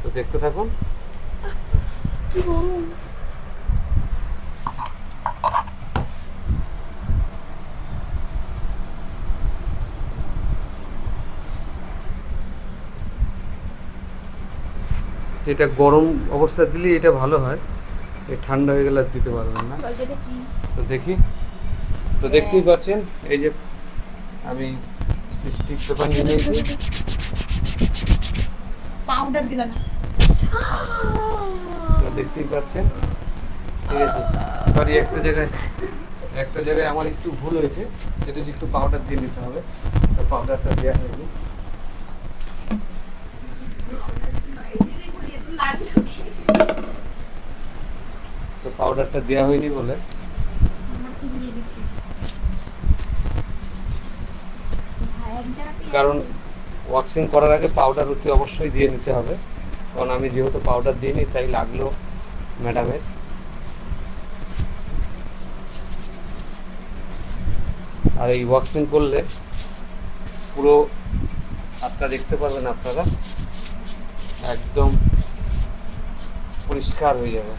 তো দেখতে থাকুন। কি গরম এটা গরম অবস্থা দিলে এটা ভালো হয়। এই ঠান্ডা হয়ে গেলে দিতে পারবেন না। তো দেখি। তো দেখতেই পাচ্ছেন এই যে আমি স্টিক পেপার নিয়ে নিয়েছি। পাউডার দিলা না তো দেখতেই পাচ্ছেন? ঠিক আছে। সরি একটা জায়গায় একটা জায়গায় আমার একটু ভুল হয়েছে। সেটা হচ্ছে একটু পাউডার দিয়ে নিতে হবে। তো পাউডারটা দেওয়া হয়নি। তো পাউডারটা দেওয়া হয়নি বলে। কারণ ওয়াক্সিং করার আগে পাউডার অতি অবশ্যই দিয়ে নিতে হবে। কারণ আমি যেহেতু পাউডার দিইনি, তাই লাগল ম্যাডামের আর এই ওয়াক্সিং করলে পুরো হাতটা দেখতে পারবেন আপনারা। একদম পরিষ্কার হয়ে যাবে।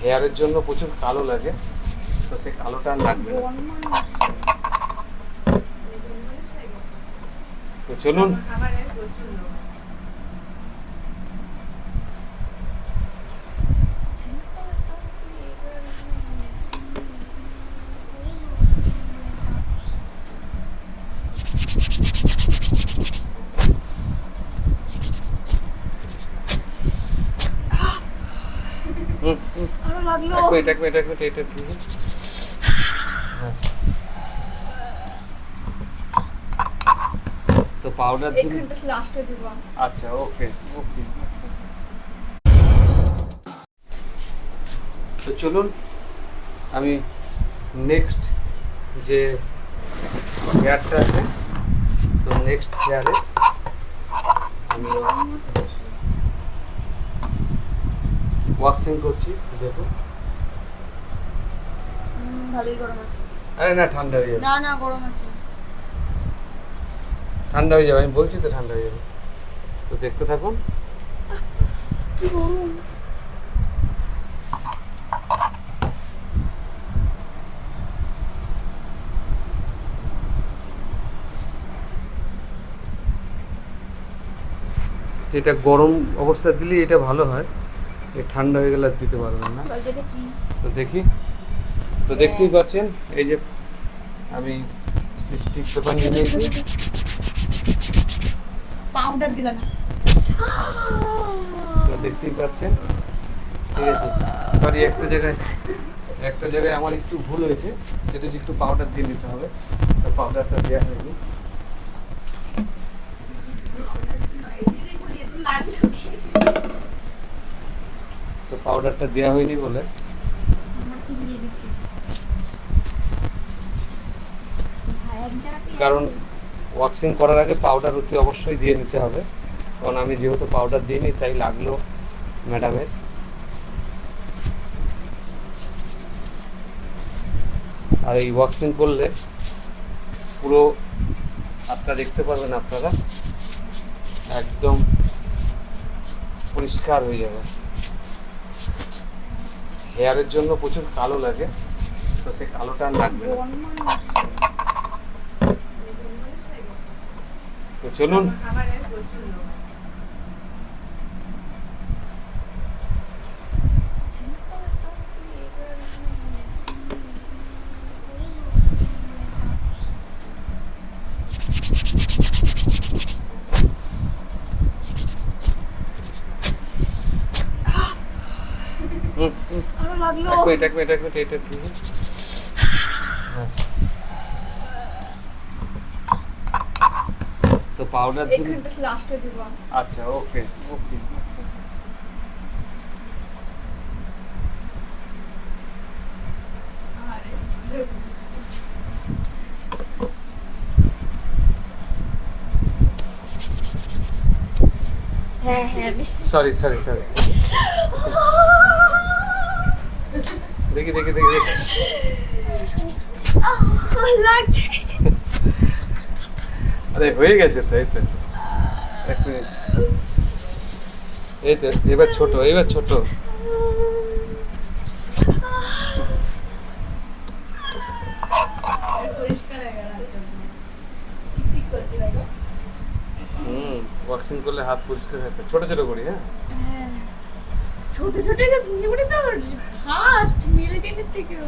হেয়ারের জন্য প্রচুর কালো লাগে, তো সে কালোটা লাগবে তো চলুন হুম, হুম। আরও লাগল এক মিনিট এক মিনিট এটা তো পাউডার দিন লাস্টে দিব আচ্ছা ওকে ওকে তো চলুন আমি নেক্সট যে হেয়ারটা আছে তো নেক্সট হেয়ারে আমি ওয়াক্সিং করছি দেখো। ভালোই গরম আছে। আরে না ঠান্ডা হয়ে যাবে। না না গরম আছে। ঠান্ডা হয়ে যাবে আমি বলছি তো ঠান্ডা হয়ে যাবে। তো দেখতে থাকুন। কি গরম এটা গরম অবস্থা দিলে এটা ভালো হয়। এই ঠান্ডা হয়ে গেলে আর দিতে পারবেন না। তো দেখি। তো দেখতেই পাচ্ছেন এই যে আমি স্টিক পেপার নিয়ে নিয়েছি। পাউডার দিলা না তো দেখতেই পাচ্ছেন ঠিক আছে। সরি একটা জায়গায় একটা জায়গায় আমার একটু ভুল হয়েছে সেটা একটু পাউডার দিয়ে নিতে হবে। তো পাউডারটা দেওয়া হয়নি। তো পাউডারটা দেওয়া হয়নি বলে আমার কি দিয়ে দিচ্ছি ভাই এক জায়গাতে কারণ ওয়াক্সিং করার আগে পাউডার অতি অবশ্যই দিয়ে নিতে হবে। কারণ আমি যেহেতু পাউডার দিইনি, তাই লাগল ম্যাডামের আর এই ওয়াক্সিং করলে পুরো হাতটা দেখতে পারবেন আপনারা। একদম পরিষ্কার হয়ে যাবে। হেয়ারের জন্য প্রচুর কালো লাগে, তো সে কালোটা লাগবে না। তো চলুন। লাগল। এক মিনিট এক মিনিট এক মিনিট এটা দিয়ে ব্যাস। তো পাউডার দিন? লাস্টে দিব। আচ্ছা okay okay sorry sorry sorry দেখি দেখি দেখি। দেখি লাগছে। আরে, হয়ে গেছে তো, এই তো। এক মিনিট। এই তো, এবার ছোট এবার ছোট। হয়ে হুম ওয়াক্সিং করলে হাত পরিষ্কার হতে ছোট ছোট করি হ্যাঁ? হ্যাঁ। ছোট ছোট তুমি বলে তো ফাস্ট মিলিকেটের থেকেও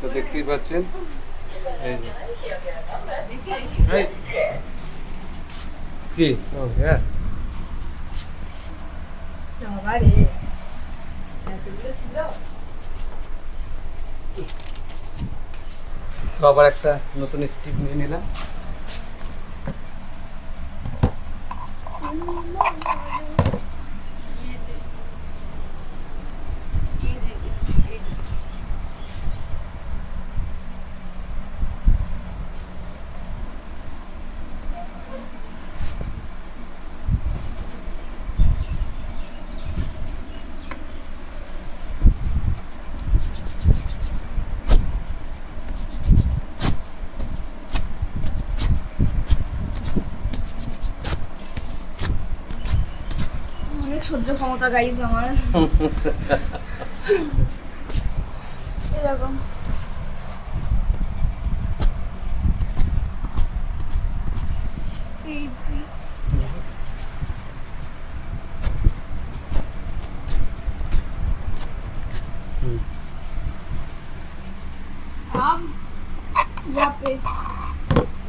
তো এই। ও হ্যাঁ বাবারে তো আবার একটা নতুন স্টিক নিয়ে নিলাম। সহ্য ক্ষমতা গাইজ আমার। এরকম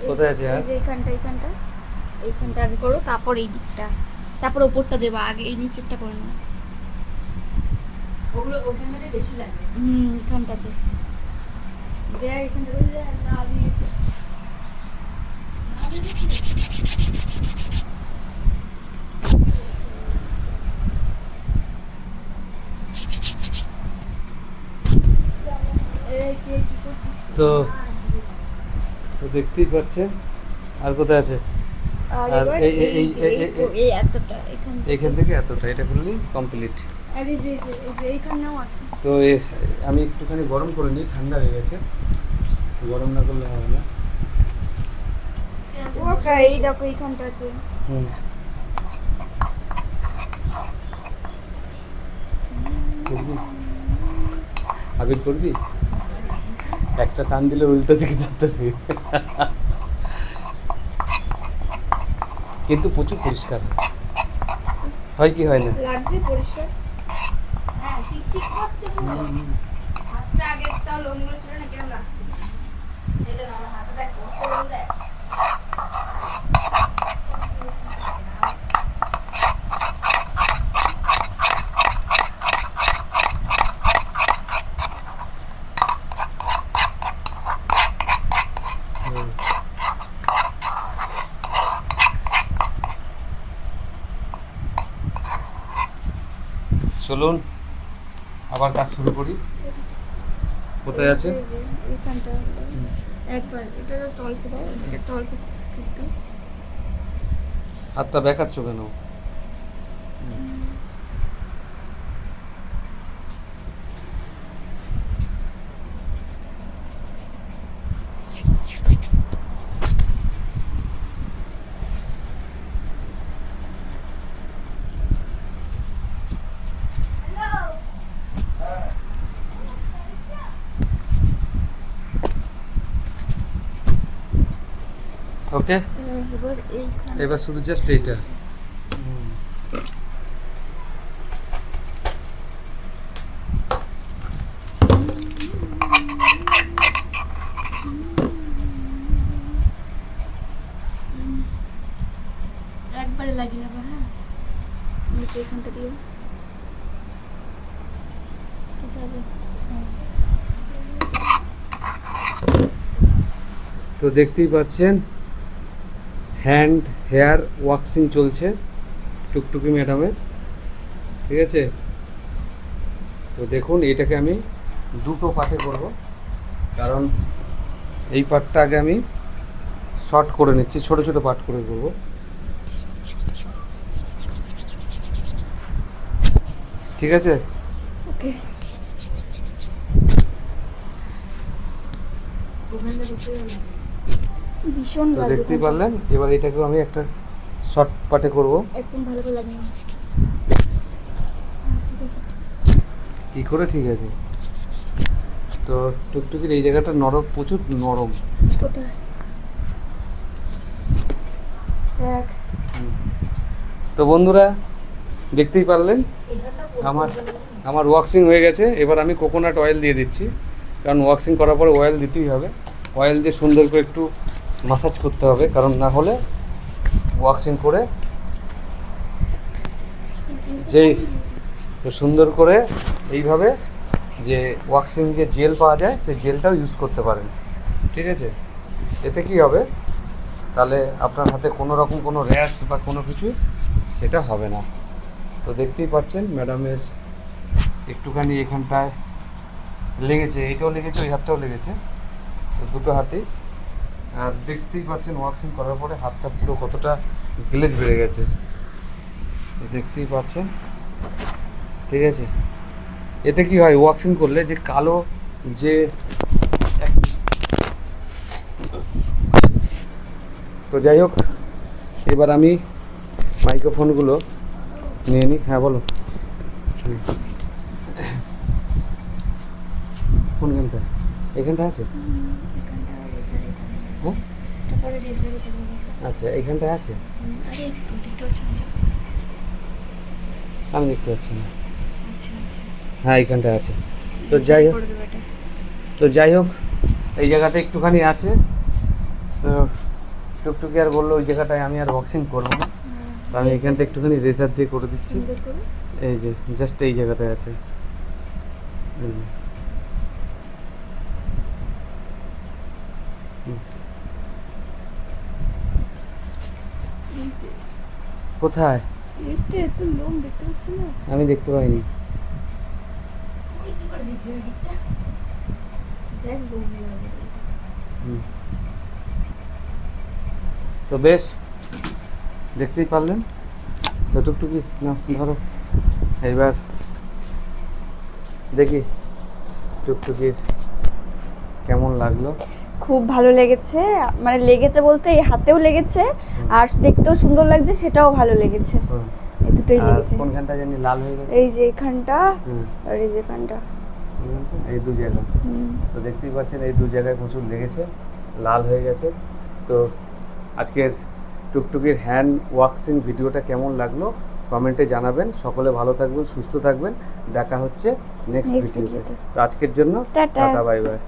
কোথায় আছে এইখানটা এইখানটা। এইখানটা আগে করো তারপর এই দিকটা। তারপর ওপরটা দেবা আগে এই নিচেরটা করে নাও। ওগুলো ওখানটাতে বেশি লাগে হুম এইখানটাতে দেখ এখানটা না দিয়েছে এই কে কি করছিস? তো তো দেখতেই পাচ্ছেন। আর কোথায় আছে? আর এই- এই- এতটা এখান থেকে। এতটা এটা করলেই কমপ্লিট আর এই যে এই যে এইখানেও আছে। তো আমি একটুখানি গরম করে নিই ঠান্ডা হয়ে গেছে। গরম না করলে হবে না। ওকা এই দেখো এইখানটা আছে। হুম। করবি? আবির করবি? একটা টান দিলে উল্টো দিকে ধরতে হবে। কিন্তু প্রচুর পরিষ্কার। হয়। কি হয় না? লাগছে পরিষ্কার? হ্যাঁ চিকচিক করছে পুরো। হাতটা আগেরটা ছিল না কেমন লাগছে? এটা আমার হাতে দেখো দেখ হুম। চলুন আবার কাজ শুরু করি। কোথায় আছে? একবার এটা জাস্ট অল্প দাও এটা অল্প স্ক্রিপ্ট দাও হাতটা দেখাচ্ছ কেন? ওকে? এবার শুধু জাস্ট এইটা। একবারে লাগিয়ে নেব হ্যাঁ? নিচে এখানটা দিও। যাবে। তো দেখতেই পাচ্ছেন হ্যান্ড হেয়ার ওয়াক্সিং চলছে টুকটুকি ম্যাডামে ঠিক আছে? তো দেখুন এটাকে আমি দুটো পার্টে করব কারণ এই পার্টটা আগে আমি শর্ট করে নিচ্ছি ছোট ছোট পার্ট করে করব। ঠিক আছে? ওকে। ওখানে ভীষণ তো দেখতেই পারলেন এবার এটাকেও আমি একটা শর্ট পাটে করব। একদম ভালো করে লাগে কি করে ঠিক আছে? তো টুকটুকির এই জায়গাটা নরম প্রচুর নরম। তো বন্ধুরা দেখতেই পারলেন আমার আমার ওয়াক্সিং হয়ে গেছে। এবার আমি কোকোনাট অয়েল দিয়ে দিচ্ছি। কারণ ওয়াক্সিং করার পরে অয়েল দিতেই হবে। অয়েল দিয়ে সুন্দর করে একটু মাসাজ করতে হবে, কারণ না হলে ওয়াক্সিং করে তো সুন্দর করে এইভাবে যে ওয়াক্সিং যে জেল পাওয়া যায়, সেই জেলটাও ইউজ করতে পারেন। ঠিক আছে? এতে কি হবে? তাহলে আপনার হাতে কোনো রকম কোনো র্যাশ বা কোনো কিছু সেটা হবে না। তো দেখতেই পাচ্ছেন ম্যাডামের একটুখানি এখানটায় লেগেছে, এইটাও লেগেছে, ওই হাতটাও লেগেছে। তো দুটো হাতেই আর দেখতেই পাচ্ছেন ওয়াক্সিং করার পরে হাতটা পুরো কতটা গ্লেজ বেড়ে গেছে। দেখতেই পাচ্ছেন। ঠিক আছে? এতে কি হয় ওয়াক্সিং করলে যে কালো যে তো যাই হোক, এবার আমি মাইক্রোফোনগুলো নিয়ে নিই। হ্যাঁ বলো। কোন গেমটা এখানটা আছে এখানটা রেজার এখানে হ্যাঁ তারপরে রেজার এখানে আচ্ছা এইখানটায় আছে। আমি দেখতে পাচ্ছি না। আচ্ছা আচ্ছা। হ্যাঁ এইখানটায় আছে। তো যাই হোক তো যাই হোক এই জায়গাটা একটুখানি আছে। তো টুকটুকি আর বলল ওই জায়গাটায় আমি আর বক্সিং করব না। তো আমি এখানটা একটুখানি রেজার দিয়ে করে দিচ্ছি। এই যে জাস্ট এই জায়গাটায় আছে। এই যে। হুম। কোথায়? আমি দেখতে পাইনি। তো বেশ দেখতেই পারলেন। তো টুকটুকি না ধরো। এইবার দেখি টুকটুকির কেমন লাগল। খুব ভালো লেগেছে মানে লেগেছে বলতে এই হাতেও লেগেছে আর দেখতেও সুন্দর লাগছে সেটাও ভালো লেগেছে। এই দুটোই লেগেছে। কোনখানটা জানি লাল হয়ে গেছে? এই যে এখানটা আর এই যে এখানটা। এই দু জায়গা। তো দেখতেই পাচ্ছেন এই দু জায়গায় প্রচুর লেগেছে লাল হয়ে গেছে। তো আজকের টুকটুকির হ্যান্ড ওয়াক্সিং ভিডিওটা কেমন লাগল কমেন্টে জানাবেন। সকলে ভালো থাকবেন সুস্থ থাকবেন। দেখা হচ্ছে নেক্সট ভিডিওতে। তো আজকের জন্য। টাটা। Bye bye